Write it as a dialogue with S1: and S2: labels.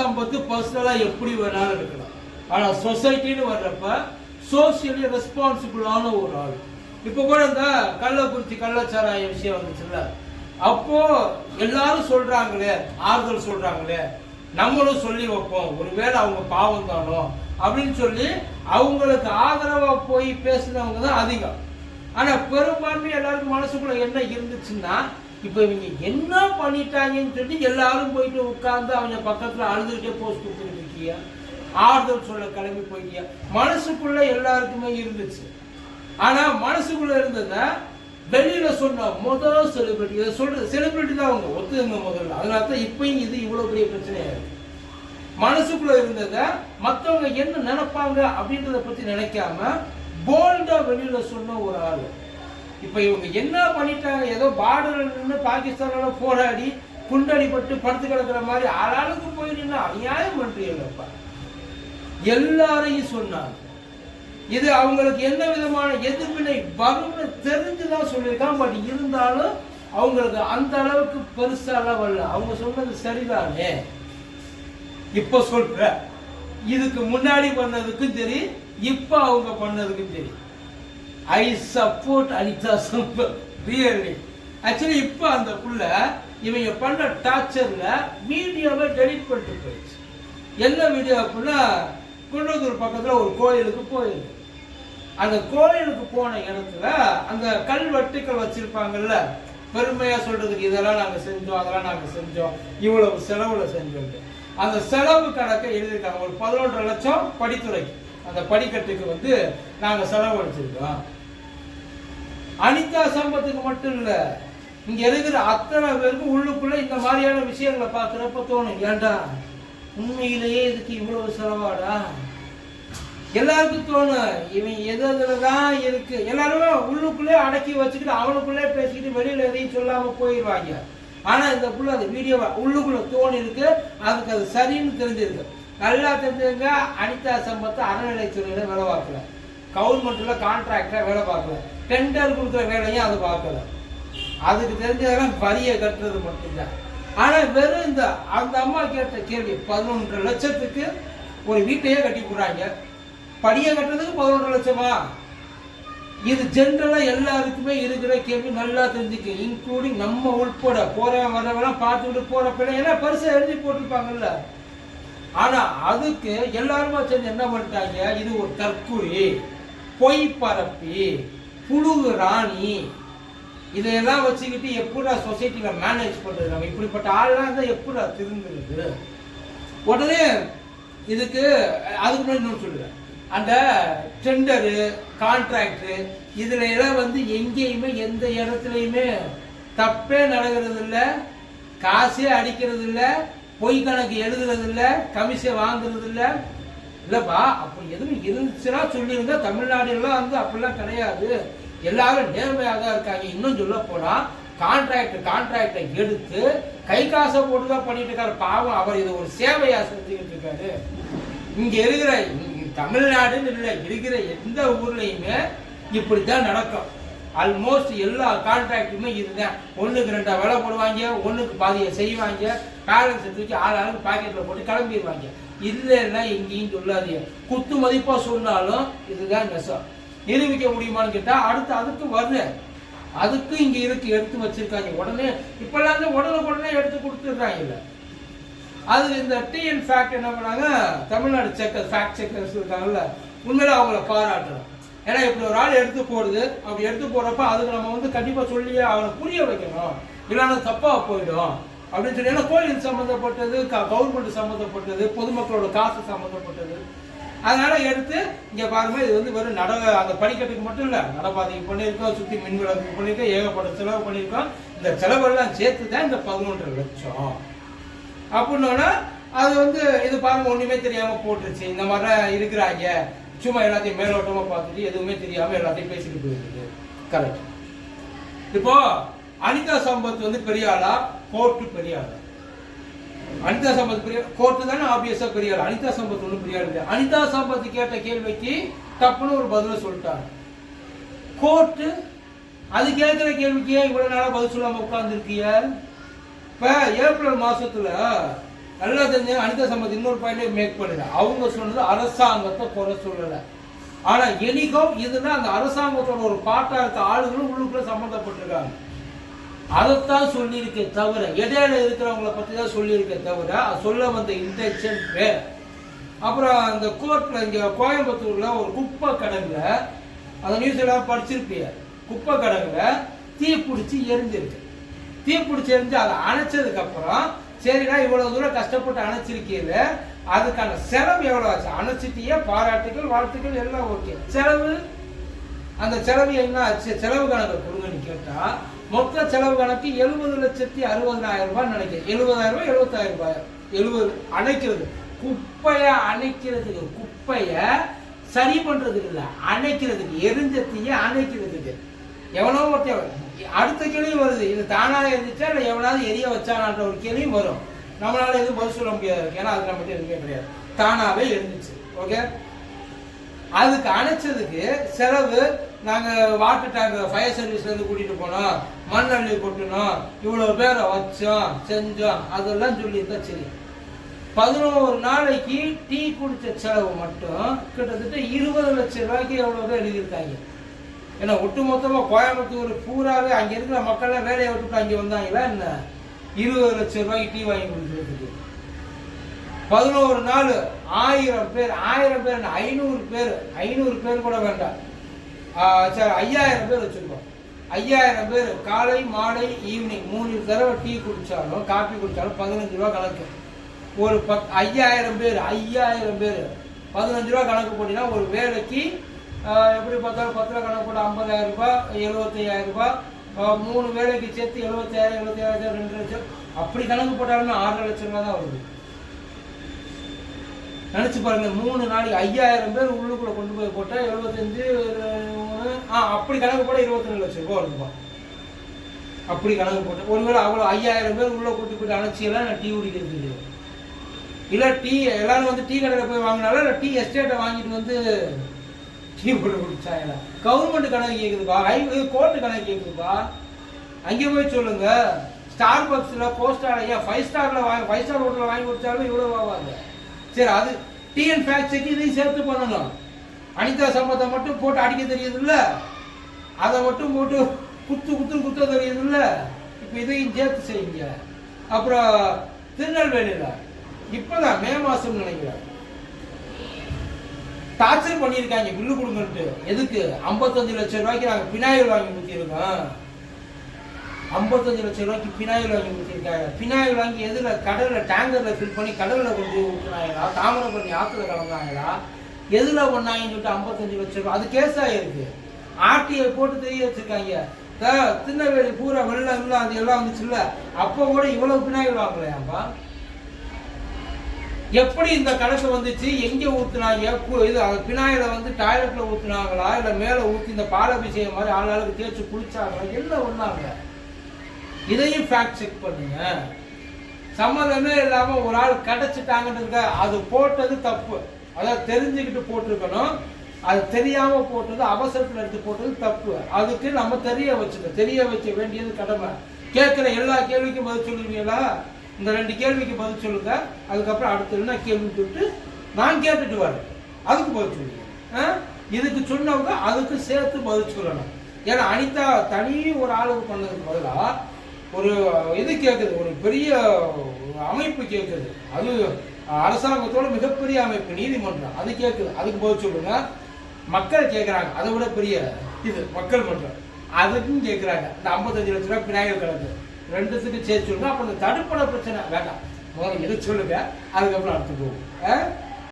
S1: சம்பத்து பர்சனலா எப்படி வேணாலும் இருக்கலாம். ஆனா சொசைட்டின்னு வர்றப்ப சோசியலி ரெஸ்பான்சிபிளான ஒரு ஆள். இப்போ கூட இந்த கள்ளக்குறிச்சி கள்ளச்சாராய விஷயம் வந்துச்சுல்ல. அப்போ எல்லாரும் சொல்றாங்களே ஆறுதல் சொல்றாங்களே நம்மளும் சொல்லி வைப்போம். ஒருவேளை அவங்க பாவம் தானோ அப்படின்னு சொல்லி அவங்களுக்கு ஆதரவா போய் பேசுனவங்க தான் அதிகம். ஆனா பெரும்பான்மை எல்லாருக்கும் மனசுக்குள்ள என்ன இருந்துச்சுன்னா இப்போ இவங்க என்ன பண்ணிட்டாங்கன்னு சொல்லி எல்லாரும் போயிட்டு உட்கார்ந்து அவங்க பக்கத்தில் அழுதுகிட்டே போஸ்ட் கொடுத்துட்டு இருக்கியா? ஆறுதல் சொல்ல கிளம்பி போயிட்டியா? மனசுக்குள்ள எல்லாருக்குமே இருந்துச்சு. ஆனால் மனசுக்குள்ள இருந்ததை வெளியில சொன்ன முதல் செலிபிரிட்டி இதை சொல்றது செலிபிரிட்டி தான் அவங்க ஒத்துங்க முதல்ல. அதனால தான் இப்பயும் இது இவ்வளோ பெரிய பிரச்சனையா இருக்கு. மனசுக்குள்ள இருந்ததை மற்றவங்க என்ன நினைப்பாங்க அப்படின்றத பத்தி நினைக்காம போல்டா வெளியில சொன்ன ஒரு ஆள். இப்போ இவங்க என்ன பண்ணிட்டாங்க? ஏதோ பார்டர்ல நின்று பாகிஸ்தானோட போராடி குண்டடிப்பட்டு படுத்து கிடக்குற மாதிரி ஆளாளுக்கு போய் நின்று அநியாயம் பண்றீங்கப்பா எல்லாரையும் சொன்னாங்க. இது அவங்களுக்கு எந்த விதமான எதிர்வினை வரும்னு தெரிஞ்சுதான் சொல்லியிருக்கான் பட் இருந்தாலும் அவங்களுக்கு அந்த அளவுக்கு பெருசாலாம் வரல அவங்க சொன்னது சரிதானே? இப்ப சொல்ற இதுக்கு முன்னாடி பண்ணதுக்கும் சரி இப்ப அவங்க பண்ணதுக்கும் சரி. I support Anitha Sampath really actually இப்போ அந்த புள்ள இவங்க பண்ண டார்ச்சரில் வீடியோவை டெலிட் பண்ணிட்டு போயிடுச்சு. என்ன வீடியோ அப்படின்னா குன்றத்தூர் பக்கத்தில் ஒரு கோயிலுக்கு போயிருக்கு அந்த கோயிலுக்கு போன இடத்துல அந்த கல்வெட்டுக்கள் வச்சுருப்பாங்கல்ல பெருமையாக சொல்கிறதுக்கு இதெல்லாம் நாங்கள் செஞ்சோம் அதெல்லாம் நாங்கள் செஞ்சோம் இவ்வளவு செலவில் செஞ்சோம். அந்த செலவு கணக்கை எழுதியிருக்காங்க. ஒரு பதினொன்றரை லட்சம் படித்துறைக்கு. அந்த படிக்கட்டுக்கு வந்து நாங்கள் செலவழிச்சிருக்கோம். அனிதா சம்பத்துக்கு மட்டும் இல்லை இங்கே இருக்கிற அத்தனை பேருக்கும் உள்ளுக்குள்ளே இந்த மாதிரியான விஷயங்களை பார்க்குறப்ப தோணும் ஏண்டா உண்மையிலேயே இதுக்கு இவ்வளவு செலவாடா? எல்லாருக்கும் தோணும் இவன் எது எதுல தான் இருக்கு? எல்லாருமே உள்ளுக்குள்ளே அடக்கி வச்சுக்கிட்டு அவனுக்குள்ளே பேசிக்கிட்டு வெளியில் எதையும் சொல்லாமல் போயிடுவாங்க ஆனால் இந்த புள்ள அந்த வீடியோவை உள்ளுக்குள்ளே தோணி இருக்கு அதுக்கு அது சரின்னு தெரிஞ்சிருக்கு. நல்லா தெரிஞ்சவங்க அனிதா சம்பத்தை அறநிலைத்துறையில் வேலை பார்க்கல. கவர்மெண்ட்டில் கான்ட்ராக்டில் வேலை பார்க்கல. டெண்டர் கொடுக்குற வேலையும் அது பார்க்கல. அதுக்கு தெரிஞ்சதெல்லாம் வரியை கட்டுறது மட்டும்தான். ஆனால் வெறும் இந்த அந்த அம்மா கேட்ட கேள்வி பதினொன்றரை லட்சத்துக்கு ஒரு வீட்டையே கட்டி போடுறாங்க படியை கட்டுறதுக்கு பதினொன்று லட்சமா? இது ஜென்ரலாக எல்லாருக்குமே இருக்கிற கேள்வி நல்லா தெரிஞ்சுக்க இன்க்ளூடிங் நம்ம உள்பட போறவன் வரவெல்லாம் பார்த்துக்கிட்டு போகிற பிள்ளை ஏன்னா பெருசா எழுதி போட்டிருப்பாங்கல்ல. ஆனா அதுக்கு எல்லாருமே சேர்ந்து என்ன பண்ணிட்டாங்க? இது ஒரு தற்குறி பொய் பரப்பி புழுகு ராணி. இதையெல்லாம் வச்சுக்கிட்டு எப்படா சொசைட்டியில் மேனேஜ் பண்றது? நம்ம இப்படிப்பட்ட ஆள்லாம் இருந்தால் எப்படா திருந்துருது உடனே இதுக்கு அதுக்கு முன்னாடி இன்னொன்னு சொல்லுவேன் அந்த டெண்டரு கான்ட்ராக்டு இதுல எல்லாம் வந்து எங்கேயுமே எந்த இடத்துலையுமே தப்பே நடக்கிறது இல்லை காசே அடிக்கிறது இல்லை பொய் கணக்கு எழுதுறது இல்லை கமிஷன் வாங்குறது இல்லை இல்லைப்பா அப்படி எதுவும் இருந்துச்சுன்னா சொல்லியிருந்தா தமிழ்நாடுலாம் வந்து அப்படிலாம் கிடையாது. எல்லாரும் நேர்மையாக தான் இருக்காங்க. இன்னும் சொல்ல போனால் கான்ட்ராக்ட் கான்ட்ராக்டை எடுத்து கை காசை போட்டு தான் பண்ணிட்டு இருக்காரு. பாவம் அவர் இது ஒரு சேவையாக செஞ்சுக்கிட்டு இருக்காரு. இங்கே இருக்கிற தமிழ்நாடுன்னு இல்லை இருக்கிற எந்த ஊர்லையுமே இப்படி தான் நடக்கும். ஆல்மோஸ்ட் எல்லா கான்ட்ராக்டுமே இதுதான். ஒண்ணுக்கு ரெண்டா விலை போடுவாங்க ஒண்ணுக்கு பாதியை செய்வாங்க. பேலன்ஸ் தூக்கி ஆள் ஆளுக்கு பாக்கெட்ல போட்டு கிளம்பிடுவாங்க இல்லைன்னா எங்கேயும் சொல்லாதீங்க. குத்து மதிப்பாக சொன்னாலும் இதுதான் நெசம் நிரூபிக்க முடியுமான்னு கேட்டால் அடுத்து அதுக்கு வருது அதுக்கு இங்க இருக்கு எடுத்து வச்சிருக்காங்க. உடனே இப்பெல்லாம் வந்து உடனே உடனே எடுத்து கொடுத்துடுறாங்க அது இந்த டிஎன் ஃபேக்ட் என்ன பண்ணாங்க? தமிழ்நாடு செக்கர் ஃபேக்ட் செக்கர்ஸ் இருக்காங்கல்ல. உண்மையில அவங்கள பாராட்டுறோம் ஏன்னா இப்படி ஒரு ஆள் எடுத்து போடுது. அப்படி எடுத்து போடுறப்ப அதுக்கு நம்ம வந்து கண்டிப்பா சொல்லியே அவனை புரிய வைக்கணும். இல்லைன்னா தப்பா போயிடும். அப்படின்னு சொல்லி ஏன்னா கோயில் சம்மந்தப்பட்டது கவர்மெண்ட் சம்மந்தப்பட்டது பொதுமக்களோட காசு சம்மந்தப்பட்டது அதனால எடுத்து இங்க பாருங்க இது வந்து வெறும் நட அந்த படிக்கட்டுக்கு மட்டும் இல்ல நடப்பாதைக்கு பண்ணியிருக்கோம் சுத்தி மின் விளக்கு பண்ணியிருக்கோம் ஏகப்பட்ட செலவு பண்ணியிருக்கோம். இந்த செலவெல்லாம் சேர்த்து தான் இந்த பதினொன்றரை லட்சம். அப்படின்னோன்னா அது வந்து இது பாருங்க ஒண்ணுமே தெரியாம போட்டுருச்சு. இந்த மாதிரிலாம் இருக்கிறாங்க. சும்மா எல்லாத்தையும் மேலோட்டமா பார்த்துட்டு எதுவுமே தெரியாம எல்லாத்தையும் பேசிட்டு போயிருக்கு கரெக்ட் இப்போ அனிதா சம்பத் வந்து பெரிய ஆளா? கோர்ட்டு பெரிய ஆளா? அனிதா சம்பத் பெரிய கோர்ட்டு தானே ஆப்வியஸா பெரிய ஆள். அனிதா சம்பத் ஒன்றும் பெரிய ஆள் அனிதா சம்பத் கேட்ட கேள்விக்கு தப்புன்னு ஒரு பதில சொல்லிட்டாங்க. கோர்ட்டு அது கேட்குற கேள்விக்கு ஏன் இவ்வளவு நாளா பதில் சொல்லாம உட்கார்ந்துருக்கிய? இப்ப ஏப்ரல் மாசத்துல நல்லா தெரிஞ்சு அனிதா சம்பத் இன்னொரு பாயிண்ட் மேக் பண்ணுது அவங்க சொன்னது அரசாங்கத்தை குறை சொல்லலை. ஆனால் எனிகோ இதுனா அந்த அரசாங்கத்தோட ஒரு பாட்டாக இருக்க ஆளுகளும் உள்ளுக்குள்ள சம்மந்தப்பட்டிருக்காங்க. அதைத்தான் சொல்லியிருக்கே தவிர இடையில இருக்கிறவங்கள பற்றி தான் சொல்லியிருக்கே தவிர அது சொல்ல வந்த இன்டென்ஷன் வேற. அப்புறம் அந்த கோர்ட்டில் இங்கே கோயம்புத்தூரில் ஒரு குப்பை கடங்கில் அந்த நியூஸ் எல்லாம் படிச்சிருப்பீங்க குப்பை கடங்கில் தீ பிடிச்சி எரிஞ்சிருக்கு. தீ பிடிச்சி எரிஞ்சு அதை அணைச்சதுக்கப்புறம் சரிண்ணா இவ்வளவு தூரம் கஷ்டப்பட்டு அணைச்சிருக்கீங்க. அதுக்கான செலவு எவ்வளவு ஆச்சு? அணைச்சிட்டியே பாராட்டுகள் வாழ்த்துக்கள் எல்லாம் ஓகே. செலவு? அந்த செலவு என்ன ஆச்சு? செலவு கணக்கு கொடுங்கன்னு கேட்டா. மொத்த செலவு கணக்கு எழுபது லட்சத்தி அறுபதாயிரம் ரூபாய் நினைக்கிறேன். எழுபதாயிரம் ரூபாய் எழுபத்தாயிரம் ரூபாய். எழுபது அணைக்கிறது. குப்பைய அணைக்கிறதுக்கு குப்பைய சரி பண்றதுக்கு இல்லை அணைக்கிறதுக்கு எரிஞ்சத்தையே அணைக்கிறதுக்கு. எவ்வளோ ஒருத்தன் அடுத்த கேள்வி வருது இது தானாக இருந்துச்சா இல்லை எவனாவது எரிய வச்சானான்ற ஒரு கேள்வியும் வரும். நம்மளால எதுவும் பதில் சொல்ல முடியாது. ஏன்னா அது நம்மகிட்ட எதுவுமே கிடையாது. தானாவே இருந்துச்சு ஓகே அதுக்கு அணைச்சதுக்கு செலவு நாங்க வாட்டர் டேங்க் ஃபயர் சர்வீஸ்லேருந்து கூட்டிகிட்டு கூட்டிட்டு போனோம். மண் அள்ளி கொட்டணும் இவ்வளவு பேரை வச்சோம் செஞ்சோம். அதெல்லாம் சொல்லியிருந்தா சரி. பதினோரு நாளைக்கு டீ குடிச்ச செலவு மட்டும் கிட்டத்தட்ட இருபது லட்சம் ரூபாய்க்கு எவ்வளவு பேர் எழுதியிருக்காங்க. ஏன்னா ஒட்டுமொத்தமா கோயம்புத்தூர் பூராவே அங்க இருக்கிற மக்கள்லாம் வேலையை விட்டுட்டு அங்கே வந்தாங்களா என்ன? இருபது லட்சம் ரூபாய்க்கு டீ வாங்கி கொடுக்குறதுக்கு. பதினோரு நாள் ஆயிரம் பேர் ஆயிரம் பேர் என்ன, ஐநூறு பேர் ஐநூறு பேர் கூட வேண்டாம். சார் சரி ஐயாயிரம் பேர் வச்சிருக்கோம். ஐயாயிரம் பேர் காலை மாலை ஈவினிங் மூணு தடவை டீ குடித்தாலும் காப்பி குடித்தாலும் பதினஞ்சு ரூபா கணக்கு. ஒரு பத் ஐயாயிரம் பேர் ஐயாயிரம் பேர் பதினஞ்சு ரூபா கணக்கு போட்டிங்கன்னா ஒரு வேலைக்கு எப்படி பார்த்தாலும் பத்து ரூபா கணக்கு போட்டு ஐம்பதாயிரம் ரூபாய் எழுபத்தையாயிரம் ரூபாய். மூணு வேலைக்கு சேர்த்து எழுபத்தாயிரம் எழுபத்தாயிரம் ரெண்டு லட்சம். அப்படி கணக்கு போட்டாலுமே ஆறரை லட்சம் ரூபா தான் வருது. நினச்சி பாருங்க மூணு நாளைக்கு ஐயாயிரம் பேர் உள்ளுக்குள்ளே கொண்டு போய் போட்டால் எழுபத்தஞ்சு மூணு ஆ அப்படி கணக்கு போட இருபத்தஞ்சு லட்சம் ரூபா வருதுப்பா. அப்படி கணக்கு போட்டு ஒருவேளை அவ்வளோ ஐயாயிரம் பேர் உள்ளே கூட்டி போயிட்டு அணைச்சியெல்லாம் நான் டீ குடிக்கிறது இல்லை டீ எல்லாரும் வந்து டீ கடையில் போய் வாங்கினாலும் இல்லை டீ எஸ்டேட்டை வாங்கிட்டு வந்து டீ போட்டு குடிச்சாங்களா கவர்மெண்ட் கணக்கு கேட்குதுப்பா ஹை கோர்ட்டு கணக்கு கேட்குதுப்பா அங்கே போய் சொல்லுங்க. ஸ்டார் பக்ஸ்ல போஸ்டார் ஏன் ஃபைவ் ஸ்டாரில் வாங்கி ஃபைவ் ஸ்டார் ஹோட்டலில் வாங்கி குடிச்சாலும் இவ்வளோ ஆவாங்க சரி அது டிஎன் ஃபேக்ட்ரிக்கு இதையும் சேர்த்து பண்ணணும். அனிதா சம்பத்தை மட்டும் போட்டு அடிக்க தெரியுது இல்லை அதை மட்டும் போட்டு குத்து குத்து குத்த தெரியுது இல்லை இப்போ இதையும் சேர்த்து செய்யுங்க. அப்புறம் திருநெல்வேலியில் இப்போ தான் மே மாதம்னு நினைக்கிறேன். டார்ச்சர் பண்ணியிருக்காங்க பில்லு கொடுங்கன்ட்டு. எதுக்கு? ஐம்பத்தஞ்சு லட்சம் ரூபாய்க்கு நாங்கள் பினாயில் வாங்கி ஊற்றிருக்கோம் ஐம்பத்தஞ்சு லட்சம் ரூபாய்க்கு பினாயில் வாங்கி ஊற்றிருக்காங்க பினாயில் வாங்கி எதுல? கடல்ல டேங்கர்ல ஃபில் பண்ணி கடல்ல கொண்டு ஊற்றுனாங்களா தாமரை பண்ணி ஆற்றுல கலந்தாங்களா? எதுல பண்ணாங்கன்னு சொல்லிட்டு ஐம்பத்தஞ்சு லட்சம் ரூபாய் அது கேஸ் ஆயிருக்கு ஆர்டிஐ போட்டு தெரிய வச்சிருக்காங்க. திருநெல்வேலி பூரா வெள்ளம் இல்லை அது எல்லாம் வந்துச்சுல்ல? அப்போ கூட இவ்வளவு பினாயில் வாங்கலையாப்பா எப்படி இந்த கணக்கு வந்துச்சு? எங்க ஊத்துனாங்க? இது பினாயில வந்து டாய்லெட்ல ஊத்துனாங்களா? இல்ல மேல ஊத்தி இந்த பாலபிஷேகம் மாதிரி ஆளாளுக்கு தேய்ச்சி குளிச்சாங்களா? என்ன ஒண்ணாங்க? இதையும் ஃபேக்ட் செக் பண்ணுங்க. சம்மதமே இல்லாம ஒரு ஆள் கிடைச்சிட்டாங்கன்றதுக்கு அது போட்டது தப்பு. அதாவது தெரிஞ்சுக்கிட்டு போட்டிருக்கணும். அது தெரியாம போட்டது அவசரத்தில் எடுத்து போட்டது தப்பு. அதுக்கு நம்ம தெரிய வச்சுக்கணும். தெரிய வைக்க வேண்டியது கடமை. கேட்குற எல்லா கேள்விக்கும் பதில் சொல்லுவீங்களா? இந்த ரெண்டு கேள்விக்கு பதில் சொல்லுங்க. அதுக்கப்புறம் அடுத்து என்ன கேள்வி சொல்லிட்டு நான் கேட்டுட்டு வரேன். அதுக்கு பதில் சொல்லுங்க. இதுக்கு சொன்னவங்க அதுக்கு சேர்த்து பதில் சொல்லணும். ஏன்னா அனிதா தனி ஒரு ஆளுக்கு பண்ணதுக்கு பதிலாக ஒரு இது கேட்குது ஒரு பெரிய அமைப்பு கேட்குது அது அரசாங்கத்தோட மிகப்பெரிய அமைப்பு நீதிமன்றம். அது கேட்குது அதுக்கு பதில் சொல்லுங்க. மக்கள் கேட்குறாங்க அதை விட பெரிய இது மக்கள் மன்றம். அதுக்கும் கேட்குறாங்க இந்த ஐம்பத்தஞ்சு லட்ச ரூபா விநாயகர் கிழக்கு ரெண்டுத்துக்கும் சேர்த்து சொல்லுங்க அப்போ இந்த தடுப்பண பிரச்சனை வேண்டாம். முதல்ல இதை சொல்லுங்க. அதுக்கப்புறம் அடுத்து போகும் ஆ?